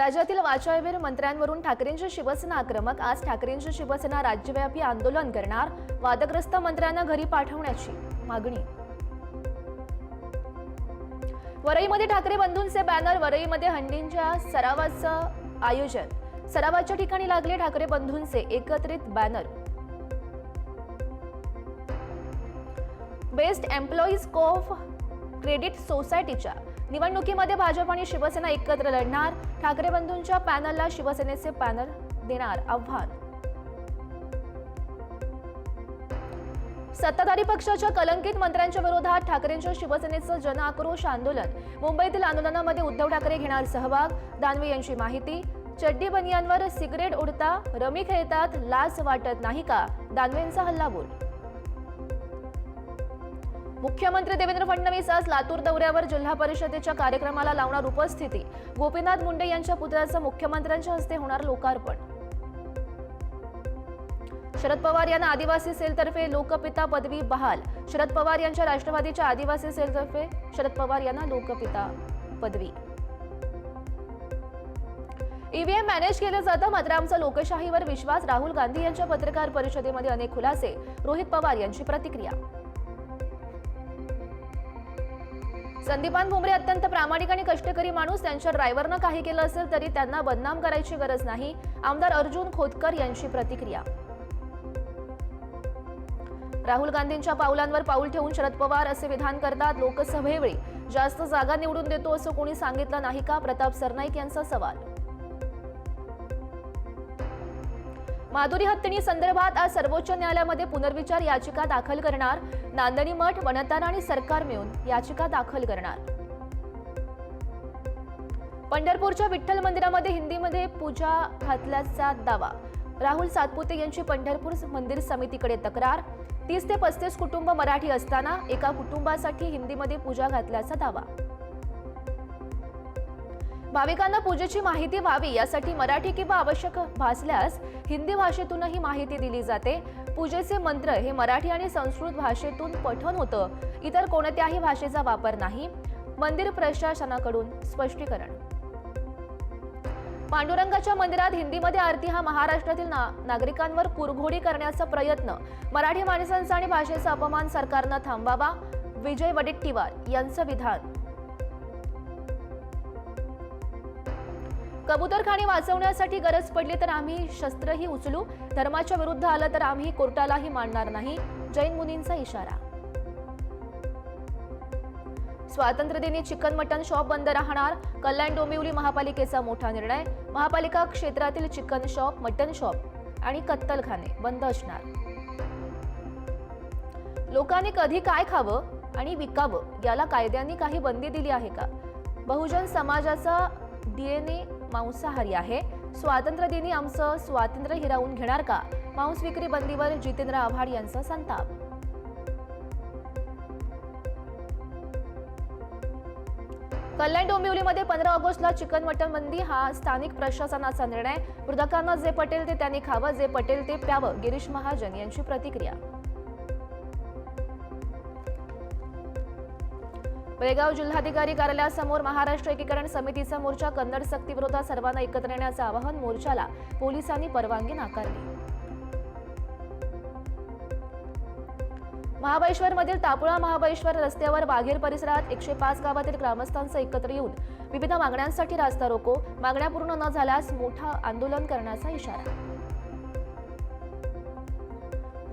राज्यातील वाचाळवीर मंत्र्यांवरून ठाकरेंची शिवसेना आक्रमक. आज ठाकरेंची शिवसेना राज्यव्यापी आंदोलन करणार वादग्रस्त मंत्र्यांना घरी पाठवण्याची मागणी. वरईमध्ये ठाकरे बंधूंचे बॅनर वरईमध्ये हंडींच्या सरावाचं आयोजन. सरावाच्या ठिकाणी लागले ठाकरे बंधूंचे एकत्रित banner. Best employees co-op credit सोसायटीच्या. निवडणुकीमध्ये भाजप आणि शिवसेना एकत्र लढणार. ठाकरे बंधूंच्या पॅनलला शिवसेनेचे पॅनल देणार आव्हान. सत्ताधारी पक्षाच्या कलंकित मंत्र्यांच्या विरोधात ठाकरेंच्या शिवसेनेचं जनआक्रोश आंदोलन. मुंबईतील आंदोलनामध्ये उद्धव ठाकरे घेणार सहभाग. दानवे यांची माहिती. चड्डी बनियांवर सिगरेट उडता रमी खेळतात लाच वाटत नाही का? दानवेंचा हल्लाबोल मुख्यमंत्री देवेंद्र फडणवीस आज लातूर दौऱ्यावर जिल्हा परिषदेच्या कार्यक्रमाला लावणार उपस्थिती. गोपीनाथ मुंडे यांच्या पुतळ्याचं मुख्यमंत्र्यांच्या हस्ते होणार लोकार्पण. शरद पवार यांना आदिवासी सेलतर्फे लोकपिता पदवी बहाल. शरद पवार यांच्या राष्ट्रवादीच्या आदिवासी सेलतर्फे शरद पवार यांना लोकपिता पदवी. ईव्हीएम मॅनेज केलं जातं मात्र आमचा लोकशाहीवर विश्वास. राहुल गांधी यांच्या पत्रकार परिषदेमध्ये अनेक खुलासे. रोहित पवार यांची प्रतिक्रिया. संदीपान भुमरे अत्यंत प्रामाणिक आणि कष्टकरी माणूस. त्यांच्या ड्रायव्हरनं काही केलं असेल तरी त्यांना बदनाम करायची गरज नाही. आमदार अर्जुन खोतकर यांची प्रतिक्रिया. राहुल गांधींच्या पावलांवर पाऊल ठेवून शरद पवार असे विधान करतात लोकसभेवेळी. जास्त जागा निवडून देतो असं कोणी सांगितलं नाही का? प्रताप सरनाईक यांचा सवाल. माधुरी हत्तीणी संदर्भात आज सर्वोच्च न्यायालयामध्ये पुनर्विचार याचिका दाखल करणार. नांदणी मठ वनतारा आणि सरकार मिळून याचिका दाखल करणार. पंढरपूरच्या विठ्ठल मंदिरामध्ये हिंदीमध्ये पूजा घातल्याचा दावा. राहुल सातपुते यांची पंढरपूर मंदिर समितीकडे तक्रार. तीस ते पस्तीस कुटुंब मराठी असताना एका कुटुंबासाठी हिंदीमध्ये पूजा घातल्याचा दावा. भाविकांना पूजेची माहिती व्हावी यासाठी मराठी किंवा आवश्यक भासल्यास हिंदी भाषेतूनही माहिती दिली जाते. पूजेचे मंत्र हे मराठी आणि संस्कृत भाषेतून पठण होतं. इतर कोणत्याही भाषेचा वापर नाही. मंदिर प्रशासनाकडून स्पष्टीकरण. पांडुरंगाच्या मंदिरात हिंदीमध्ये आरती हा महाराष्ट्रातील ना नागरिकांवर कुरघोडी करण्याचा प्रयत्न. मराठी माणसांचा आणि भाषेचा अपमान सरकारनं थांबावा. विजय वडेट्टीवार यांचं विधान. कबुतरखाणी वाचवण्यासाठी गरज पडली तर आम्ही शस्त्रही उचलू. धर्माच्या विरुद्ध आलं तर आम्ही कोर्टालाही मानणार नाही. जैन मुनींचा इशारा. स्वातंत्र्यदिनी चिकन मटन शॉप बंद राहणार. कल्याण डोंबिवली महापालिकेचा मोठा निर्णय. महापालिका क्षेत्रातील चिकन शॉप मटन शॉप आणि कत्तलखाने बंद असणार. लोकांनी कधी काय खावं आणि विकावं याला कायद्यांनी काही बंदी दिली आहे का? बहुजन समाजाचा डीएनए मांसाहारी आहे. स्वातंत्र्य दिनी आमचं स्वातंत्र्य हिरावून घेणार का? मांस विक्री बंदीवर जितेंद्र आव्हाड यांचा संताप. कल्याण डोंबिवलीमध्ये पंधरा ऑगस्टला चिकन मटन बंदी हा स्थानिक प्रशासनाचा निर्णय. विरोधकांना जे पटेल ते त्यांनी खावं जे पटेल ते प्यावं गिरीश महाजन यांची प्रतिक्रिया. बेळगाव जिल्हाधिकारी कार्यालयासमोर महाराष्ट्र एकीकरण समितीचा मोर्चा कन्नड सक्तीविरोधात सर्वांना एकत्र येण्याचं आवाहन मोर्चाला पोलिसांनी परवानगी नाकारली. महाबळेश्वरमधील तापुळा महाबळेश्वर रस्त्यावर बाघेर परिसरात एकशे पाच गावातील ग्रामस्थांचं एकत्र येऊन विविध मागण्यांसाठी रास्ता रोको मागण्या पूर्ण न झाल्यास मोठा आंदोलन करण्याचा इशारा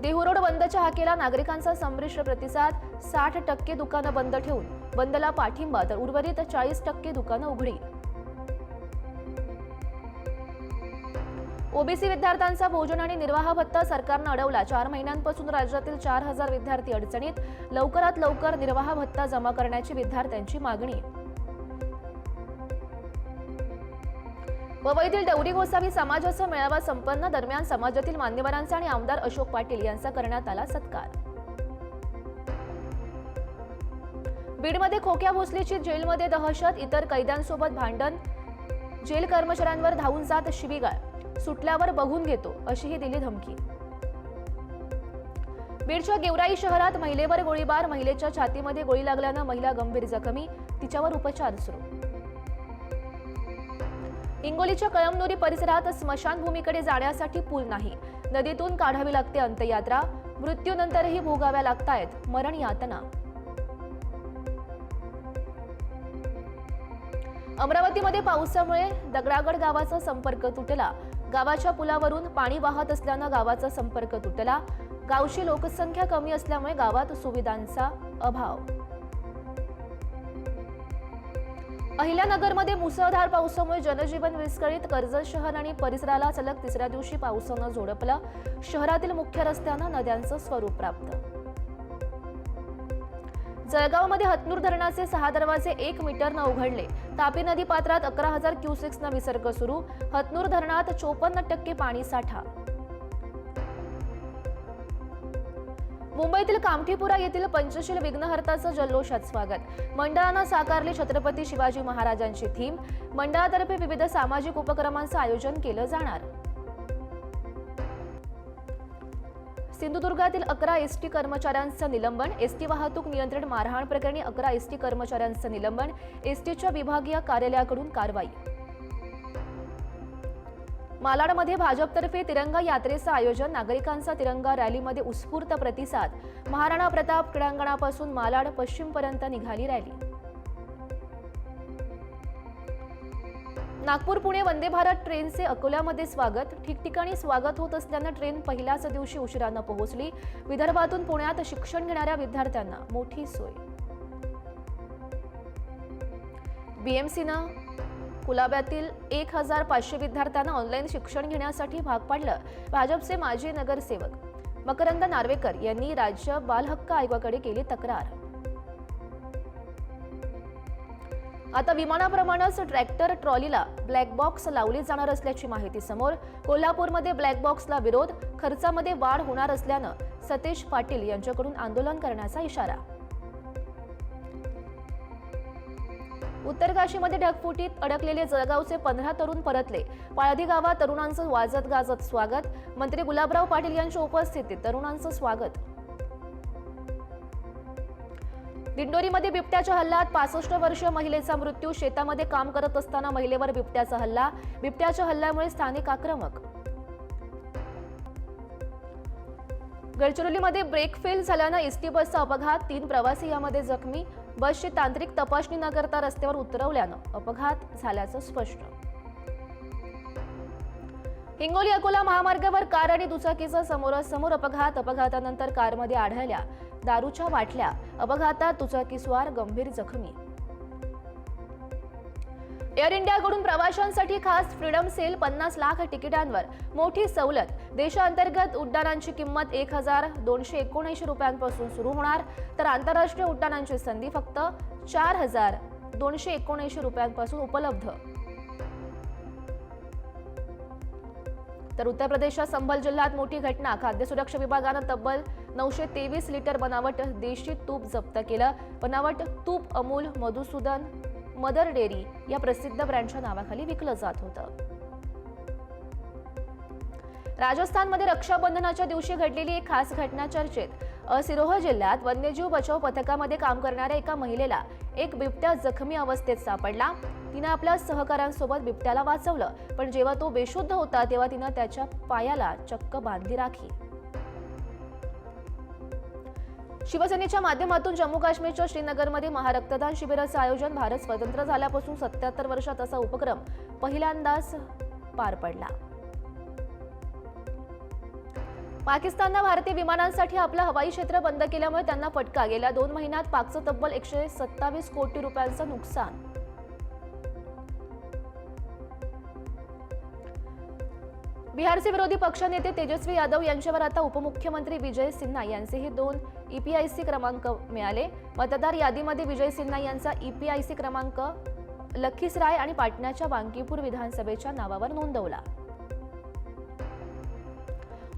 देहू रोड बंदच्या हाकेला नागरिकांचा संमिश्र प्रतिसाद साठ टक्के दुकानं बंद ठेवून बंदला पाठिंबा तर उर्वरित चाळीस टक्के दुकानं उघडी. ओबीसी विद्यार्थ्यांचा भोजन आणि निर्वाह भत्ता सरकारनं अडवला. चार महिन्यांपासून राज्यातील चार हजार विद्यार्थी अडचणीत. लवकरात लवकर निर्वाह भत्ता जमा करण्याची विद्यार्थ्यांची मागणी. मुंबईतील डवरी गोसावी समाजाचा मेळावा संपन्न. दरम्यान समाजातील मान्यवरांचा आणि आमदार अशोक पाटील यांचा करण्यात आला सत्कार. बीडमध्ये खोक्या भोसलीची जेलमध्ये दहशत इतर कैद्यांसोबत भांडण. जेल कर्मचाऱ्यांवर धावून जात शिवीगाळ. सुटल्यावर बघून घेतो अशीही दिली धमकी. बीडच्या गेवराई शहरात महिलेवर गोळीबार महिलेच्या छातीमध्ये गोळी लागल्यानं महिला गंभीर जखमी. तिच्यावर उपचार सुरू. हिंगोलीच्या कळमनुरी परिसरात स्मशानभूमीकडे जाण्यासाठी पूल नाही. नदीतून काढावी लागते अंत्ययात्रा. मृत्यूनंतरही भोगाव्या लागतायत मरण यातना. अमरावतीमध्ये पावसामुळे दगडागड गावाचा संपर्क तुटला. गावाच्या पुलावरून पाणी वाहत असल्यानं गावाचा संपर्क तुटला. गावची लोकसंख्या कमी असल्यामुळे गावात सुविधांचा अभाव. अहिल्यानगरमध्ये मुसळधार पावसामुळे जनजीवन विस्कळीत कर्जत शहर आणि परिसराला सलग तिसऱ्या दिवशी पावसानं झोडपलं. शहरातील मुख्य रस्त्यांना नद्यांचं स्वरूप प्राप्त. जळगावमध्ये हतनूर धरणाचे सहा दरवाजे एक मीटरनं उघडले. तापी नदी पात्रात अकरा हजार क्युसेक्सनं विसर्ग सुरू. हतनूर धरणात चोपन्न टक्के पाणी साठा. मुंबईतील कामठीपुरा येथील पंचशील विघ्नहर्ताचं जल्लोषात स्वागत. मंडळानं साकारली छत्रपती शिवाजी महाराजांची थीम. मंडळातर्फे विविध सामाजिक उपक्रमांचं आयोजन केलं जाणार. सिंधुदुर्गातील अकरा एसटी कर्मचाऱ्यांचं निलंबन एसटी वाहतूक नियंत्रण मारहाण प्रकरणी अकरा एसटी कर्मचाऱ्यांचं निलंबन एसटीच्या विभागीय कार्यालयाकडून कारवाई. मालाडमध्ये भाजपतर्फे तिरंगा यात्रेचं आयोजन. नागरिकांचा तिरंगा रॅलीमध्ये उत्स्फूर्त प्रतिसाद. महाराणा प्रताप क्रीडांगणापासून मालाड पश्चिमपर्यंत निघाली रॅली. नागपूर पुणे वंदे भारत ट्रेनचे अकोल्यामध्ये स्वागत. ठिकठिकाणी स्वागत होत असल्यानं ट्रेन पहिल्याच दिवशी उशिरानं पोहोचली. विदर्भातून पुण्यात शिक्षण घेणाऱ्या विद्यार्थ्यांना मोठी सोय. बीएमसीनं कुलाब्यातील एक हजार पाचशे विद्यार्थ्यांना ऑनलाईन शिक्षण घेण्यासाठी भाग पाडलं भाजपचे माजी नगरसेवक. मकरंद नार्वेकर यांनी राज्य बालहक्क आयोगाकडे केली तक्रार. आता विमानाप्रमाणेच ट्रॅक्टर ट्रॉलीला ब्लॅक बॉक्स लावले जाणार असल्याची माहिती समोर कोल्हापूरमध्ये ब्लॅक बॉक्सला विरोध खर्चामध्ये वाढ होणार असल्यानं सतेश पाटील यांच्याकडून आंदोलन करण्याचा इशारा. उत्तरकाशीमध्ये ढगफुटीत अडकलेले जळगावचे पंधरा तरुण परतले. पाळधी गावात तरुणांचं वाजत गाजत स्वागत. मंत्री गुलाबराव पाटील यांच्या उपस्थितीत तरुणांचं स्वागत. दिंडोरीमध्ये बिबट्याच्या हल्ल्यात पासष्ट वर्षीय महिलेचा मृत्यू. शेतामध्ये काम करत असताना महिलेवर बिबट्याचा हल्ला. बिबट्याच्या हल्ल्यामुळे स्थानिक आक्रमक गडचिरोलीमध्ये ब्रेक फेल झाल्यानं एसटी बसचा अपघात तीन प्रवासी यामध्ये जखमी बसची तांत्रिक तपासणी न करता रस्त्यावर उतरवल्यानं अपघात झाल्याचं स्पष्ट. हिंगोली अकोला महामार्गावर कार आणि दुचाकीचा समोरासमोर अपघात अपघातानंतर कारमध्ये आढळल्या दारूच्या बाटल्या अपघातात दुचाकीस्वार गंभीर जखमी. एअर इंडियाकडून प्रवाशांसाठी खास फ्रीडम सेल पन्नास लाख तिकिटांवर. मोठी सवलत. देशांतर्गत उड्डाणांची किंमत एक हजार दोनशे एकोणऐंशी रुपयांपासून सुरू होणार. तर आंतरराष्ट्रीय उड्डाणांची संधी फक्त चार हजार दोनशे एकोणऐंशी रुपयांपासून उपलब्ध. तर उत्तर प्रदेशात संभल जिल्ह्यात मोठी घटना. खाद्य सुरक्षा विभागानं तब्बल नऊशे तेवीस लिटर बनावट देशी तूप जप्त केलं. बनावट तूप अमूल मधुसूदन मदर डेअरी या प्रसिद्ध ब्रँडच्या नावाखाली विकलं जात होतं. राजस्थानमध्ये रक्षाबंधनाच्या दिवशी घडलेली एक खास घटना चर्चेत असिरोह जिल्ह्यात वन्यजीव बचाव पथकामध्ये काम करणाऱ्या एका महिलेला एक बिबट्या जखमी अवस्थेत सापडला. तिनं आपल्या सहकाऱ्यांसोबत बिबट्याला वाचवलं पण जेव्हा तो बेशुद्ध होता तेव्हा तिनं त्याच्या पायाला चक्क बांधली राखी. शिवसेनेच्या माध्यमातून जम्मू काश्मीरच्या श्रीनगरमध्ये महारक्तदान शिबिराचं आयोजन भारत स्वतंत्र झाल्यापासून सत्याहत्तर वर्षात असा उपक्रम पहिल्यांदाच पार पडला. पाकिस्ताननं भारतीय विमानांसाठी आपलं हवाई क्षेत्र बंद केल्यामुळे त्यांना फटका गेल्या दोन महिन्यात पाकचं तब्बल एकशे सत्तावीस कोटी रुपयांचं नुकसान बिहारचे विरोधी पक्षनेते तेजस्वी यादव यांच्यावर आता उपमुख्यमंत्री विजय सिन्हा यांचेही दोन ईपीआयसी क्रमांक मिळाले. मतदार यादीमध्ये विजय सिन्हा यांचा ईपीआयसी क्रमांक लखीसराय आणि पाटण्याच्या वांकीपूर विधानसभेच्या नावावर नोंदवला.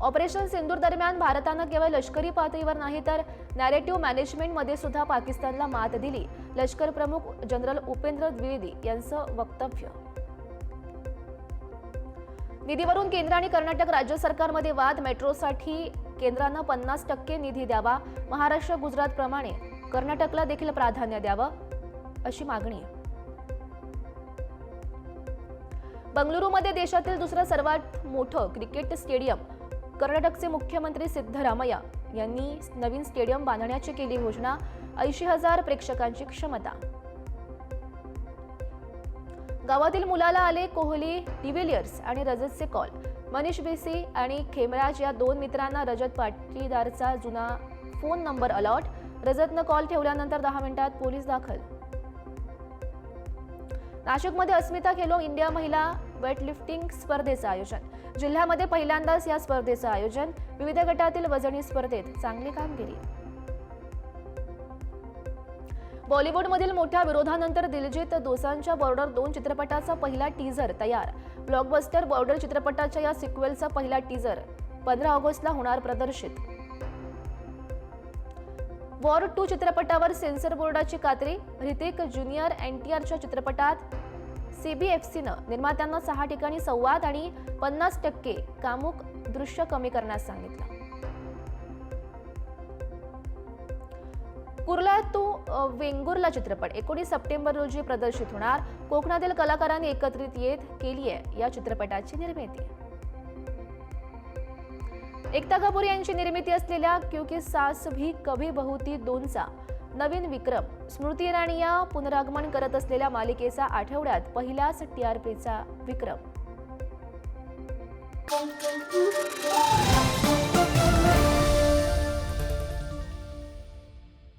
ऑपरेशन सिंदूर दरम्यान भारतानं केवळ लष्करी पातळीवर नाही तर नॅरेटिव्ह मॅनेजमेंटमध्ये सुद्धा पाकिस्तानला मात दिली. लष्कर प्रमुख जनरल उपेंद्र द्विवेदी यांचं वक्तव्य निधीवरून केंद्र आणि कर्नाटक राज्य सरकारमध्ये वाद मेट्रोसाठी केंद्रानं पन्नास टक्के निधी द्यावा महाराष्ट्र गुजरात प्रमाणे कर्नाटकला देखील प्राधान्य द्यावं अशी मागणी बंगळुरूमध्ये देशातील दुसरं सर्वात मोठं क्रिकेट स्टेडियम कर्नाटकचे मुख्यमंत्री सिद्धरामय्या यांनी नवीन स्टेडियम बांधण्याची केली घोषणा ऐंशी हजार प्रेक्षकांची क्षमता. गावातील मुलाला आले कोहली डिव्हिलियर्स आणि रजतचे कॉल. मनीष बेसी आणि खेमराज या दोन मित्रांना रजत पाटीदारचा जुना फोन नंबर अलॉट रजतनं कॉल ठेवल्यानंतर दहा मिनिटात पोलीस दाखल. नाशिकमध्ये अस्मिता खेलो इंडिया महिला वेटलिफ्टिंग स्पर्धेचं आयोजन. जिल्ह्यामध्ये पहिल्यांदाच या स्पर्धेचं आयोजन. विविध गटातील वजनी स्पर्धेत चांगली कामगिरी. बॉलिवूडमधील मोठ्या विरोधानंतर दिलजित दोसांच्या बॉर्डर दोन चित्रपटाचा पहिला टीझर तयार. ब्लॉकबस्टर बॉर्डर चित्रपटाच्या या सिक्वेलचा पहिला टीझर पंधरा ऑगस्टला होणार प्रदर्शित. वॉर टू चित्रपटावर सेन्सर बोर्डाची कात्री हृतिक ज्युनियर एन टी आरच्या चित्रपटात सीबीएफसीनं निर्मात्यांना सहा ठिकाणी संवाद आणि पन्नास टक्के कामुक दृश्य कमी करण्यास सांगितलं. कुर्ला तू वेंगुर्ला चित्रपट एकोणीस सप्टेंबर रोजी प्रदर्शित होणार. कोकणातील कलाकारांनी एकत्रित येत केली आहे या चित्रपटाची निर्मिती. एकता कपूर यांची निर्मिती असलेल्या क्युकी सास भी कभी बहुती दोनचा नवीन विक्रम स्मृती इराणी या पुनरागमन करत असलेल्या मालिकेचा आठवड्यात पहिलाच टीआरपीचा विक्रम.